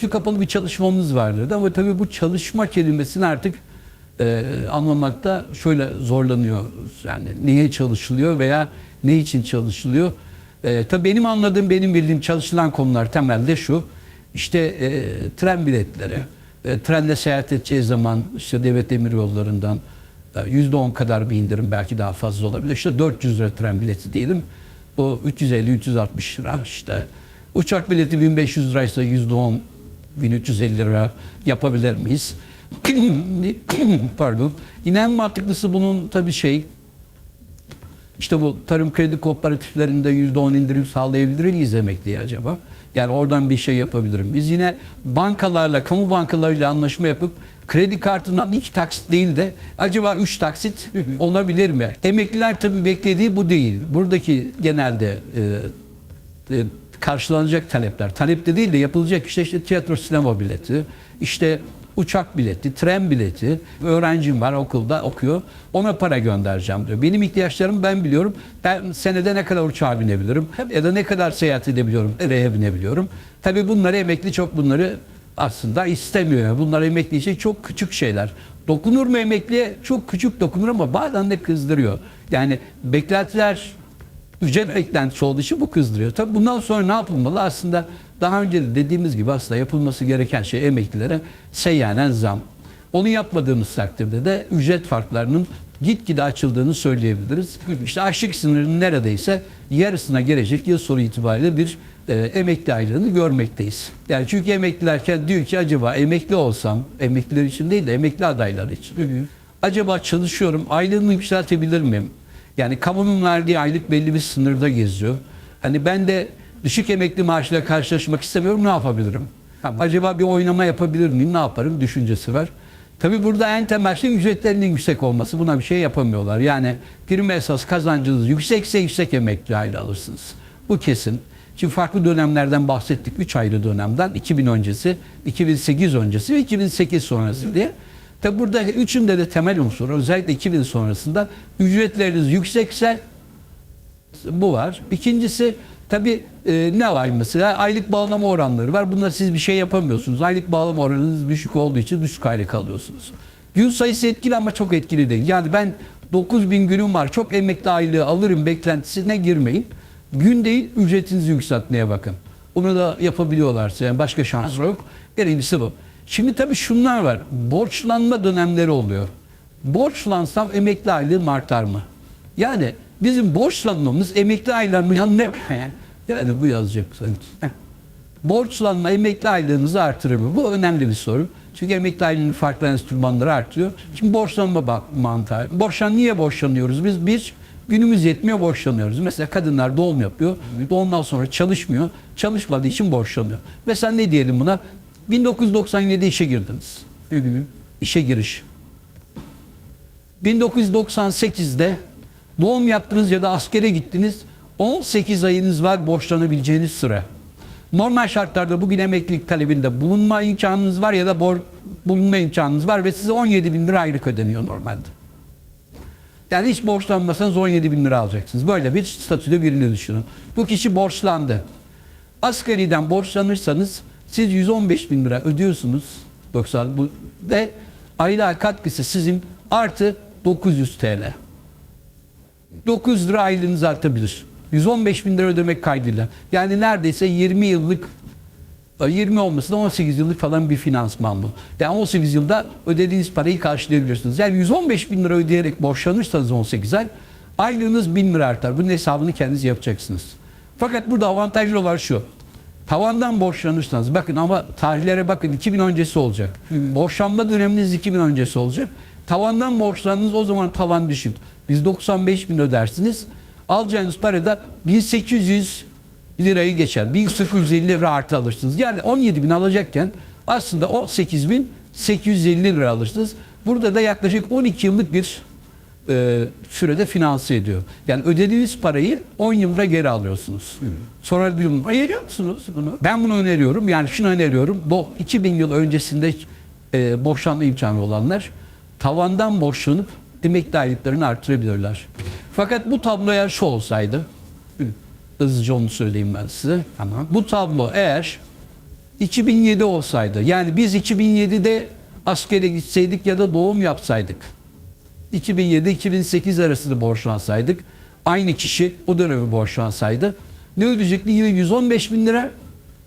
Şu kapalı bir çalışmamız vardı ama tabii bu çalışma kelimesini artık e, anlamakta şöyle zorlanıyoruz. Yani niye çalışılıyor veya ne için çalışılıyor? E, tabii benim anladığım, benim bildiğim çalışılan konular temelde şu. İşte e, tren biletleri, e, trenle seyahat edeceği zaman işte devlet demir yollarından e, %10 kadar bir indirim belki daha fazla olabilir. İşte 400 lira tren bileti diyelim. Bu 350-360 lira işte. Uçak bileti 1500 liraysa %10 1350 lira yapabilir miyiz? Pardon. Yine en mantıklısı bunun tabii şey işte bu tarım kredi kooperatiflerinde %10 indirim sağlayabilir miyiz emekliye acaba? Yani oradan bir şey yapabilir miyiz? Yine bankalarla, kamu bankalarıyla anlaşma yapıp kredi kartından iki taksit değil de acaba üç taksit olabilir mi? Emekliler tabii beklediği bu değil. Buradaki genelde e, e, karşılanacak talepler. Talepte değil de yapılacak işte, işte tiyatro sinema bileti, işte uçak bileti, tren bileti, öğrencim var okulda okuyor, ona para göndereceğim diyor. Benim ihtiyaçlarımı ben biliyorum. Ben senede ne kadar uçağa binebilirim ya da ne kadar seyahat edebiliyorum, nereye binebiliyorum. Tabii bunları emekli çok bunları aslında istemiyor. Bunlar emekli için çok küçük şeyler. Dokunur mu emekliye? Çok küçük dokunur ama bazen de kızdırıyor. Yani beklentiler ücret beklentisi olduğu için bu kızdırıyor. Tabii bundan sonra ne yapılmalı? Aslında daha önce de dediğimiz gibi aslında yapılması gereken şey emeklilere seyyanen zam. Onu yapmadığımız takdirde de ücret farklarının gitgide açıldığını söyleyebiliriz. İşte açlık sınırının neredeyse yarısına gelecek yıl sonu itibariyle bir e, emekli aylığını görmekteyiz. Yani çünkü emeklilerken diyor ki acaba emekli olsam, emekliler için değil de emekli adayları için. Acaba çalışıyorum, aylığımı yükseltebilir miyim? Yani kamunun verdiği aylık belli bir sınırda geziyor. Hani ben de düşük emekli maaşıyla karşılaşmak istemiyorum ne yapabilirim? Acaba bir oynama yapabilir miyim? Ne yaparım? Düşüncesi var. Tabii burada en temel şey ücretlerinin yüksek olması. Buna bir şey yapamıyorlar. Yani prim esas kazancınız yüksekse yüksek emekli aylığı alırsınız. Bu kesin. Şimdi farklı dönemlerden bahsettik. 3 ayrı dönemden. 2000 öncesi, 2008 öncesi ve 2008 sonrası diye. Tabi burada üçünde de temel unsur özellikle 2000 sonrasında ücretleriniz yüksekse bu var. İkincisi tabi ne var mesela aylık bağlama oranları var. Bunda siz bir şey yapamıyorsunuz. Aylık bağlama oranınız düşük olduğu için düşük aylık alıyorsunuz. Gün sayısı etkili ama çok etkili değil. Yani ben 9000 günüm var çok emekli aylığı alırım beklentisine girmeyin. Gün değil ücretinizi yükseltmeye bakın. Onu da yapabiliyorlarsa yani başka şans yok. Birincisi bu. Şimdi tabii şunlar var. Borçlanma dönemleri oluyor. Borçlansam emekli aylığım artar mı? Yani bizim borçlanmamız emekli aylığımın yanına yani bu yazacak sanki. Borçlanma emekli aylığınızı artırır mı? Bu önemli bir soru. Çünkü emekli aylığının farklı enstrümanları artıyor. Şimdi borçlanma bak mantığı. Borçlan niye borçlanıyoruz? Biz bir günümüz yetmiyor borçlanıyoruz. Mesela kadınlar doğum yapıyor. Doğumdan sonra çalışmıyor. Çalışmadığı için borçlanıyor. Mesela ne diyelim buna? 1997'de işe girdiniz. İşe giriş. 1998'de doğum yaptınız ya da askere gittiniz. 18 ayınız var borçlanabileceğiniz süre. Normal şartlarda bugün emeklilik talebinde bulunma imkanınız var ya da bor, bulunma imkanınız var ve size 17 bin lira aylık ödeniyor normalde. Yani hiç borçlanmasanız 17 bin lira alacaksınız. Böyle bir statüde birini düşünün. Bu kişi borçlandı. Asgariden borçlanırsanız siz 115 bin lira ödüyorsunuz 90 bu ve aylığa katkısı sizin artı 900 TL. 900 lira aylığınız artabilir. 115 bin lira ödemek kaydıyla. Yani neredeyse 20 yıllık 20 olması da 18 yıllık falan bir finansman bu. Yani 18 yılda ödediğiniz parayı karşılayabilirsiniz. Yani 115 bin lira ödeyerek borçlanırsanız 18 ay aylığınız 1000 lira artar. Bunun hesabını kendiniz yapacaksınız. Fakat burada avantajlı olan şu. Tavandan borçlanırsanız bakın ama tarihlere bakın 2000 öncesi olacak. Borçlanma döneminiz 2000 öncesi olacak. Tavandan borçlandınız o zaman tavan düşük. Biz 95 bin ödersiniz. Alacağınız para da 1800 lirayı geçer. 1850 lira artı alırsınız. Yani 17 bin alacakken aslında 18 bin 850 lira alırsınız. Burada da yaklaşık 12 yıllık bir e, sürede finanse ediyor. Yani ödediğiniz parayı 10 yılda geri alıyorsunuz. Sonra diyorum, ayırıyor musunuz bunu? Ben bunu öneriyorum. Yani şunu öneriyorum. Bu 2000 yıl öncesinde e, borçlanma imkanı olanlar tavandan borçlanıp emekli aylıklarını artırabilirler. Fakat bu tablo eğer şu olsaydı, hızlıca onu söyleyeyim ben size. Tamam. Bu tablo eğer 2007 olsaydı yani biz 2007'de askere gitseydik ya da doğum yapsaydık 2007-2008 arasında borçlansaydık aynı kişi o dönemi borçlansaydı ne ödeyecekti? Yine 115 bin lira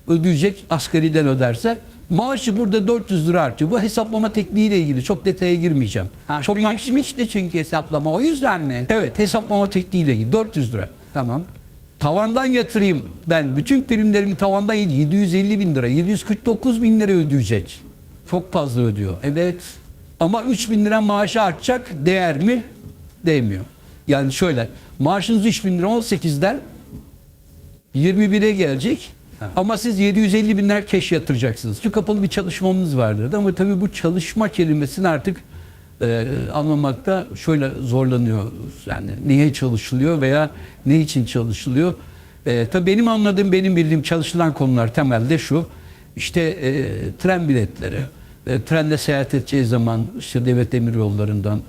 ödeyecek asgariden öderse. Maaşı burada 400 lira artıyor. Bu hesaplama tekniğiyle ilgili çok detaya girmeyeceğim. Ha, çok değişmişti çünkü hesaplama o yüzden mi? Evet hesaplama tekniğiyle ilgili 400 lira. Tamam. Tavandan yatırayım ben. Bütün primlerimi tavandan yedi- 750 bin lira, 749 bin lira ödeyecek. Çok fazla ödüyor. Evet. Ama 3 bin lira maaşı artacak. Değer mi? Değmiyor. Yani şöyle. Maaşınız 3 bin lira 18'den 21'e gelecek. Ama siz 750 bin lira keş yatıracaksınız. Çünkü kapalı bir çalışmamız vardı. Ama tabii bu çalışma kelimesini artık e, anlamakta şöyle zorlanıyor. Yani niye çalışılıyor veya ne için çalışılıyor? E, tabii benim anladığım, benim bildiğim çalışılan konular temelde şu. İşte e, tren biletleri. E, trenle seyahat edeceği zaman işte devlet demir yollarından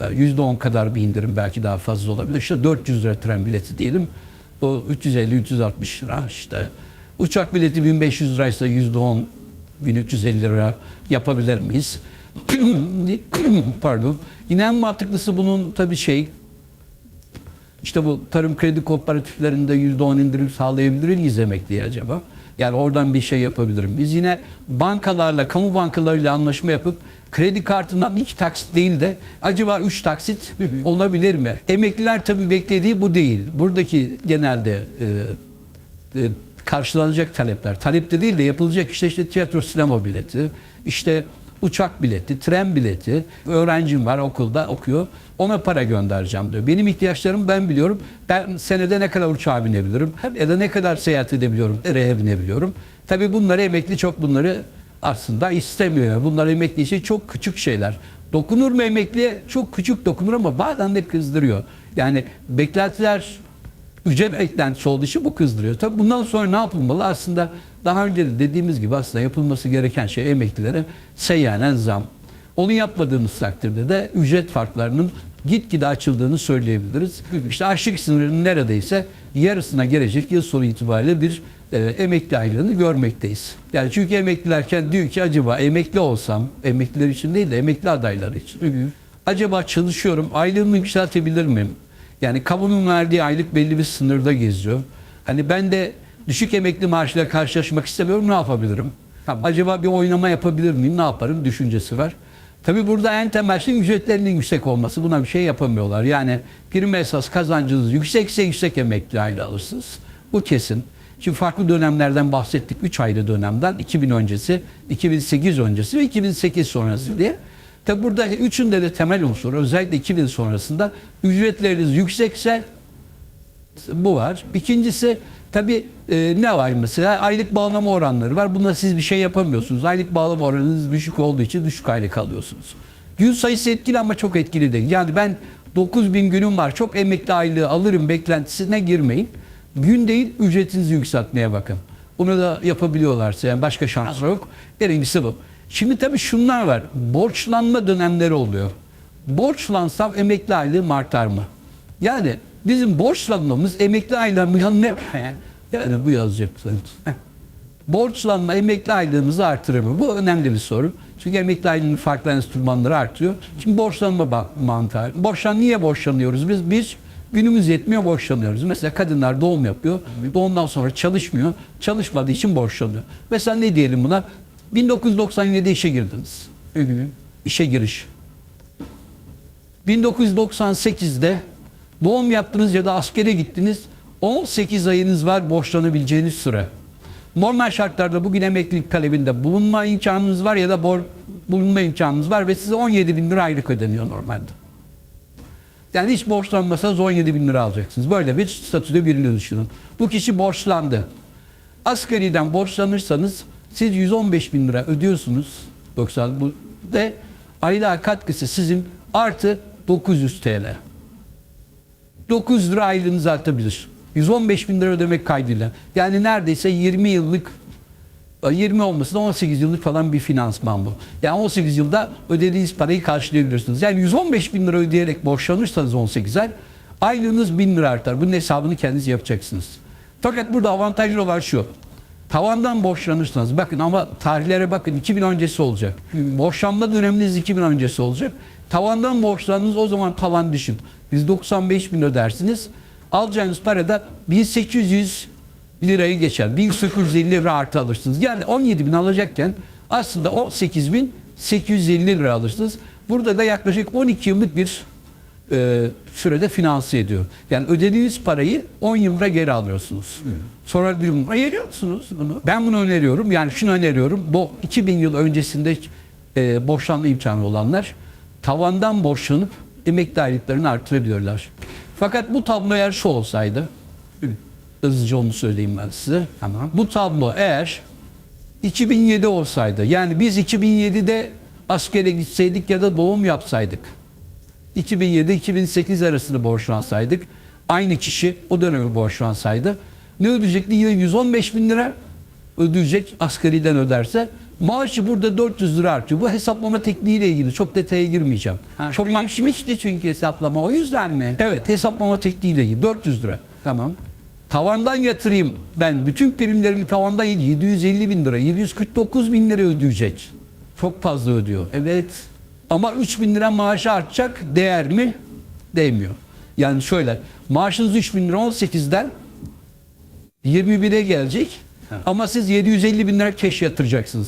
e, %10 kadar bir indirim belki daha fazla olabilir. İşte 400 lira tren bileti diyelim. O 350-360 lira işte. Uçak bileti 1500 liraysa %10 1350 lira yapabilir miyiz? Pardon. Yine en mantıklısı bunun tabii şey işte bu tarım kredi kooperatiflerinde %10 indirim sağlayabilir miyiz emekliye acaba? Yani oradan bir şey yapabilirim. Biz yine bankalarla, kamu bankalarıyla anlaşma yapıp kredi kartından iki taksit değil de acaba üç taksit olabilir mi? Emekliler tabii beklediği bu değil. Buradaki genelde e, e, karşılanacak talepler. Talepte değil de yapılacak işte işte tiyatro sinema bileti, işte uçak bileti, tren bileti, öğrencim var okulda okuyor. Ona para göndereceğim diyor. Benim ihtiyaçlarımı ben biliyorum. Ben senede ne kadar uçağa binebilirim ya da ne kadar seyahat edebiliyorum, nereye binebiliyorum. Tabii bunları emekli çok bunları aslında istemiyor. Bunlar emekli için çok küçük şeyler. Dokunur mu emekliye? Çok küçük dokunur ama bazen de kızdırıyor. Yani beklentiler ücret beklentisi olduğu için bu kızdırıyor. Tabii bundan sonra ne yapılmalı? Aslında daha önce de dediğimiz gibi aslında yapılması gereken şey emeklilere seyyanen zam. Onu yapmadığımız takdirde de ücret farklarının gitgide açıldığını söyleyebiliriz. İşte açlık sınırının neredeyse yarısına gelecek yıl sonu itibariyle bir e, emekli aylığını görmekteyiz. Yani çünkü emeklilerken diyor ki acaba emekli olsam, emekliler için değil de emekli adayları için. Acaba çalışıyorum, aylığımı yükseltebilir miyim? Yani kamunun verdiği aylık belli bir sınırda geziyor. Hani ben de düşük emekli maaşıyla karşılaşmak istemiyorum, ne yapabilirim? Acaba bir oynama yapabilir miyim, ne yaparım düşüncesi var. Tabi burada en temel şey ücretlerinin yüksek olması. Buna bir şey yapamıyorlar. Yani prim esas kazancınız yüksekse yüksek emekli aylığı alırsınız. Bu kesin. Şimdi farklı dönemlerden bahsettik. 3 ayrı dönemden. 2000 öncesi, 2008 öncesi ve 2008 sonrası diye. Tabi burada üçünde de temel unsur özellikle 2000 sonrasında ücretleriniz yüksekse bu var. İkincisi tabi ne var mesela aylık bağlama oranları var. Bunda siz bir şey yapamıyorsunuz. Aylık bağlama oranınız düşük olduğu için düşük aylık alıyorsunuz. Gün sayısı etkili ama çok etkili değil. Yani ben 9000 günüm var çok emekli aylığı alırım beklentisine girmeyin. Gün değil ücretinizi yükseltmeye bakın. Bunu da yapabiliyorlarsa yani başka şans yok. Birincisi bu. Şimdi tabii şunlar var. Borçlanma dönemleri oluyor. Borçlansam emekli aylığım artar mı? Yani bizim borçlanmamız emekli aylığımı ne? Yani bu yazacak. Borçlanma emekli aylığımızı artırır mı? Bu önemli bir soru. Çünkü emekli aylığının farklı enstrümanları artıyor. Şimdi borçlanma mantığı. Borçlan niye borçlanıyoruz? Biz biz günümüz yetmiyor borçlanıyoruz. Mesela kadınlar doğum yapıyor. Doğumdan sonra çalışmıyor. Çalışmadığı için borçlanıyor. Mesela ne diyelim buna? 1997'de işe girdiniz. İşe giriş. 1998'de doğum yaptınız ya da askere gittiniz. 18 ayınız var borçlanabileceğiniz süre. Normal şartlarda bugün emeklilik talebinde bulunma imkanınız var ya da bor, bulunma imkanınız var ve size 17 bin lira aylık ödeniyor normalde. Yani hiç borçlanmasanız 17 bin lira alacaksınız. Böyle bir statüde birini düşünün. Bu kişi borçlandı. Asgariden borçlanırsanız siz 115 bin lira ödüyorsunuz. 90 bu de aylığa katkısı sizin artı 900 TL. 900 lira aylığınızı artabilir. 115 bin lira ödemek kaydıyla. Yani neredeyse 20 yıllık 20 olması da 18 yıllık falan bir finansman bu. Yani 18 yılda ödediğiniz parayı karşılayabilirsiniz. Yani 115 bin lira ödeyerek borçlanırsanız 18 ay aylığınız 1000 lira artar. Bunun hesabını kendiniz yapacaksınız. Fakat burada avantajlı olan şu. Tavandan borçlanırsanız bakın ama tarihlere bakın 2000 öncesi olacak. Borçlanma döneminiz 2000 öncesi olacak. Tavandan borçlandınız o zaman tavan düşün. Biz 95 bin ödersiniz. Alacağınız parada 1800 lirayı geçer. 1850 lira artı alırsınız. Yani 17 bin alacakken aslında o 8 bin 850 lira alırsınız. Burada da yaklaşık 12 yıllık bir e, sürede finanse ediyor. Yani ödediğiniz parayı 10 yılda geri alıyorsunuz. Sonra bir yılda veriyorsunuz bunu. Ben bunu öneriyorum. Yani şunu öneriyorum. Bu 2000 yıl öncesinde e, borçlanma imkanı olanlar tavandan borçlanıp emekli aylıklarını artırabiliyorlar. Fakat bu tablo eğer şu olsaydı hızlıca onu söyleyeyim ben size. Tamam. Bu tablo eğer 2007 olsaydı yani biz 2007'de askere gitseydik ya da doğum yapsaydık 2007-2008 arasında borçlansaydık aynı kişi o dönemi borçlansaydı ne ödeyecekti? Yine 115 bin lira ödeyecek asgariden öderse maaşı burada 400 lira artıyor. Bu hesaplama tekniğiyle ilgili çok detaya girmeyeceğim. Ha, çok değişmişti çünkü hesaplama o yüzden mi? Evet hesaplama tekniğiyle ilgili 400 lira. Tamam. Tavandan yatırayım ben bütün primlerimi tavandan 750 bin lira 749 bin lira ödeyecek. Çok fazla ödüyor. Evet. Ama 3 bin lira maaşı artacak değer mi? Değmiyor. Yani şöyle maaşınız 3 bin lira 18'den 21'e gelecek ama siz 750 bin lira keş yatıracaksınız.